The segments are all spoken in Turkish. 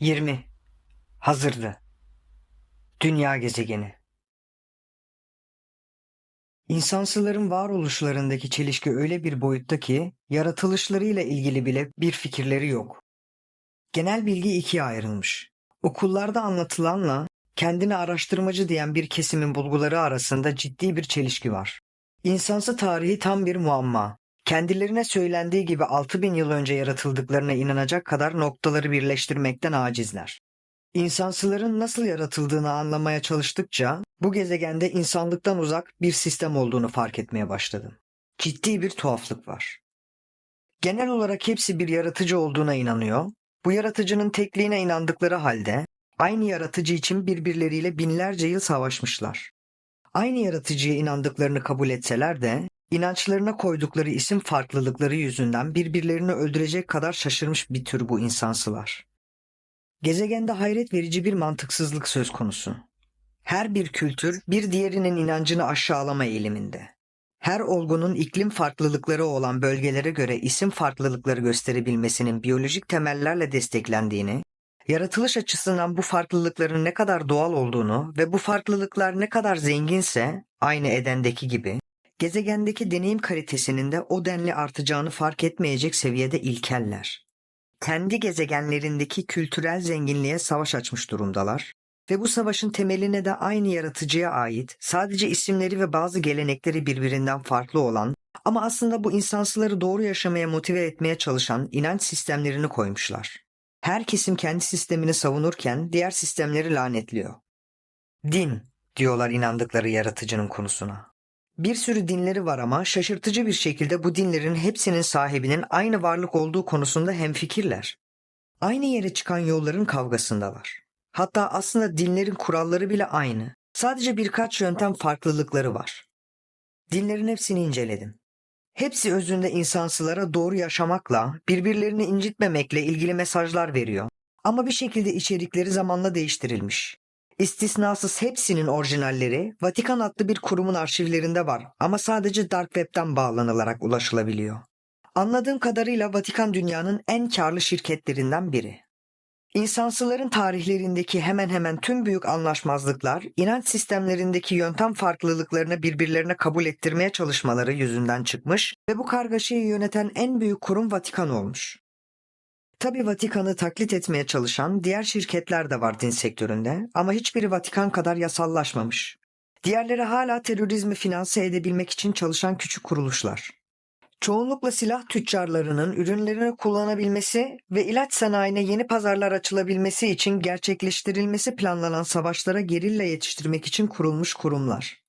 20. Hazırdı. Dünya gezegeni. İnsansıların varoluşlarındaki çelişki öyle bir boyutta ki yaratılışlarıyla ilgili bile bir fikirleri yok. Genel bilgi ikiye ayrılmış. Okullarda anlatılanla kendini araştırmacı diyen bir kesimin bulguları arasında ciddi bir çelişki var. İnsansı tarihi tam bir muamma. Kendilerine söylendiği gibi 6000 yıl önce yaratıldıklarına inanacak kadar noktaları birleştirmekten acizler. İnsansıların nasıl yaratıldığını anlamaya çalıştıkça bu gezegende insanlıktan uzak bir sistem olduğunu fark etmeye başladım. Ciddi bir tuhaflık var. Genel olarak hepsi bir yaratıcı olduğuna inanıyor. Bu yaratıcının tekliğine inandıkları halde aynı yaratıcı için birbirleriyle binlerce yıl savaşmışlar. Aynı yaratıcıya inandıklarını kabul etseler de inançlarına koydukları isim farklılıkları yüzünden birbirlerini öldürecek kadar şaşırmış bir tür bu insansılar. Gezegende hayret verici bir mantıksızlık söz konusu. Her bir kültür bir diğerinin inancını aşağılama eğiliminde. Her olgunun iklim farklılıkları olan bölgelere göre isim farklılıkları gösterebilmesinin biyolojik temellerle desteklendiğini, yaratılış açısından bu farklılıkların ne kadar doğal olduğunu ve bu farklılıklar ne kadar zenginse aynı Eden'deki gibi gezegendeki deneyim kalitesinin de o denli artacağını fark etmeyecek seviyede ilkeller. Kendi gezegenlerindeki kültürel zenginliğe savaş açmış durumdalar ve bu savaşın temeline de aynı yaratıcıya ait sadece isimleri ve bazı gelenekleri birbirinden farklı olan ama aslında bu insansıları doğru yaşamaya motive etmeye çalışan inanç sistemlerini koymuşlar. Her kesim kendi sistemini savunurken diğer sistemleri lanetliyor. Din diyorlar inandıkları yaratıcının konusuna. Bir sürü dinleri var ama şaşırtıcı bir şekilde bu dinlerin hepsinin sahibinin aynı varlık olduğu konusunda hemfikirler. Aynı yere çıkan yolların kavgasındalar. Hatta aslında dinlerin kuralları bile aynı. Sadece birkaç yöntem farklılıkları var. Dinlerin hepsini inceledim. Hepsi özünde insansılara doğru yaşamakla, birbirlerini incitmemekle ilgili mesajlar veriyor. Ama bir şekilde içerikleri zamanla değiştirilmiş. İstisnasız hepsinin orijinalleri Vatikan adlı bir kurumun arşivlerinde var ama sadece Dark Web'den bağlanılarak ulaşılabiliyor. Anladığım kadarıyla Vatikan dünyanın en karlı şirketlerinden biri. İnsansıların tarihlerindeki hemen hemen tüm büyük anlaşmazlıklar, inanç sistemlerindeki yöntem farklılıklarını birbirlerine kabul ettirmeye çalışmaları yüzünden çıkmış ve bu kargaşayı yöneten en büyük kurum Vatikan olmuş. Tabi Vatikan'ı taklit etmeye çalışan diğer şirketler de var din sektöründe ama hiçbiri Vatikan kadar yasallaşmamış. Diğerleri hala terörizmi finanse edebilmek için çalışan küçük kuruluşlar. Çoğunlukla silah tüccarlarının ürünlerini kullanabilmesi ve ilaç sanayine yeni pazarlar açılabilmesi için gerçekleştirilmesi planlanan savaşlara gerilla yetiştirmek için kurulmuş kurumlar.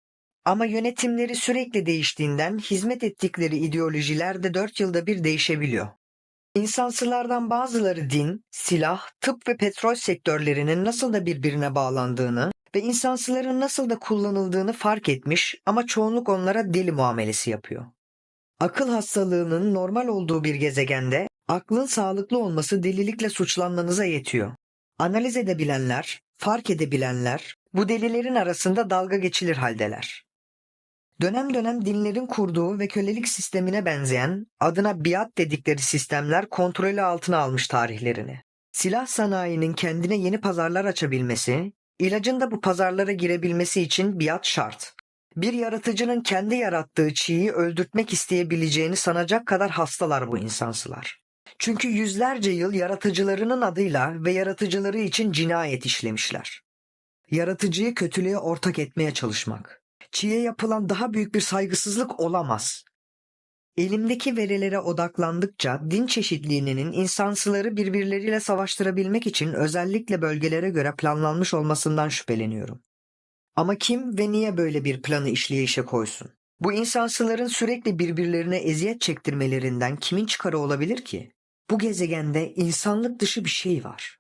Ama yönetimleri sürekli değiştiğinden hizmet ettikleri ideolojiler de 4 yılda bir değişebiliyor. İnsansılardan bazıları din, silah, tıp ve petrol sektörlerinin nasıl da birbirine bağlandığını ve insansıların nasıl da kullanıldığını fark etmiş ama çoğunluk onlara deli muamelesi yapıyor. Akıl hastalığının normal olduğu bir gezegende aklın sağlıklı olması delilikle suçlanmanıza yetiyor. Analiz edebilenler, fark edebilenler bu delilerin arasında dalga geçilir haldeler. Dönem dönem dinlerin kurduğu ve kölelik sistemine benzeyen adına biat dedikleri sistemler kontrolü altına almış tarihlerini. Silah sanayinin kendine yeni pazarlar açabilmesi, ilacın da bu pazarlara girebilmesi için biat şart. Bir yaratıcının kendi yarattığı çiğyi öldürtmek isteyebileceğini sanacak kadar hastalar bu insansılar. Çünkü yüzlerce yıl yaratıcılarının adıyla ve yaratıcıları için cinayet işlemişler. Yaratıcıyı kötülüğe ortak etmeye çalışmak. Çiğ'e yapılan daha büyük bir saygısızlık olamaz. Elimdeki verilere odaklandıkça din çeşitliliğinin insansıları birbirleriyle savaştırabilmek için özellikle bölgelere göre planlanmış olmasından şüpheleniyorum. Ama kim ve niye böyle bir planı işleyişe koysun? Bu insansıların sürekli birbirlerine eziyet çektirmelerinden kimin çıkarı olabilir ki? Bu gezegende insanlık dışı bir şey var.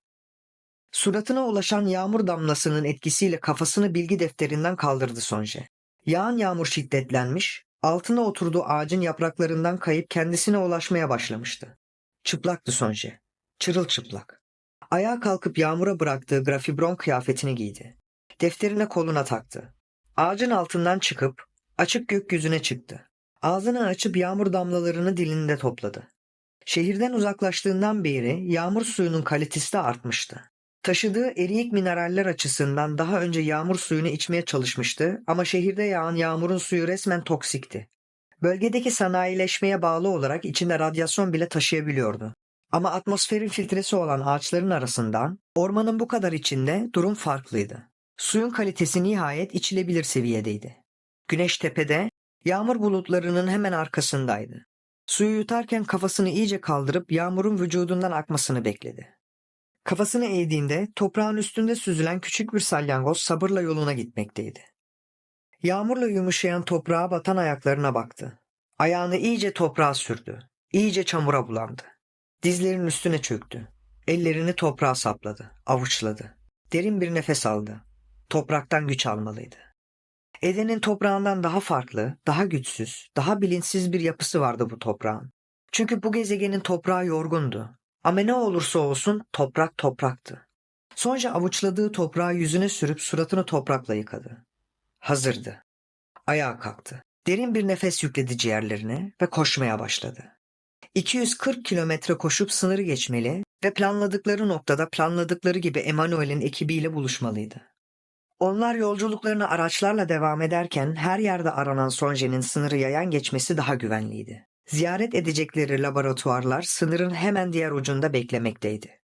Suratına ulaşan yağmur damlasının etkisiyle kafasını bilgi defterinden kaldırdı Sonje. Yağan yağmur şiddetlenmiş, altına oturduğu ağacın yapraklarından kayıp kendisine ulaşmaya başlamıştı. Çıplaktı Sonje. Çırılçıplak. Ayağa kalkıp yağmura bıraktığı grafibron kıyafetini giydi. Defterine koluna taktı. Ağacın altından çıkıp açık gökyüzüne çıktı. Ağzını açıp yağmur damlalarını dilinde topladı. Şehirden uzaklaştığından beri yağmur suyunun kalitesi de artmıştı. Taşıdığı eriyik mineraller açısından daha önce yağmur suyunu içmeye çalışmıştı ama şehirde yağan yağmurun suyu resmen toksikti. Bölgedeki sanayileşmeye bağlı olarak içinde radyasyon bile taşıyabiliyordu. Ama atmosferin filtresi olan ağaçların arasından ormanın bu kadar içinde durum farklıydı. Suyun kalitesi nihayet içilebilir seviyedeydi. Güneş tepede, yağmur bulutlarının hemen arkasındaydı. Suyu yutarken kafasını iyice kaldırıp yağmurun vücudundan akmasını bekledi. Kafasını eğdiğinde toprağın üstünde süzülen küçük bir salyangoz sabırla yoluna gitmekteydi. Yağmurla yumuşayan toprağa batan ayaklarına baktı. Ayağını iyice toprağa sürdü. İyice çamura bulandı. Dizlerinin üstüne çöktü. Ellerini toprağa sapladı, avuçladı. Derin bir nefes aldı. Topraktan güç almalıydı. Eden'in toprağından daha farklı, daha güçsüz, daha bilinçsiz bir yapısı vardı bu toprağın. Çünkü bu gezegenin toprağı yorgundu. Ama ne olursa olsun toprak topraktı. Sonra avuçladığı toprağı yüzüne sürüp suratını toprakla yıkadı. Hazırdı. Ayağa kalktı. Derin bir nefes yükledi ciğerlerine ve koşmaya başladı. 240 kilometre koşup sınırı geçmeli ve planladıkları noktada planladıkları gibi Emanuel'in ekibiyle buluşmalıydı. Onlar yolculuklarına araçlarla devam ederken her yerde aranan Sonje'nin sınırı yayan geçmesi daha güvenliydi. Ziyaret edecekleri laboratuvarlar sınırın hemen diğer ucunda beklemekteydi.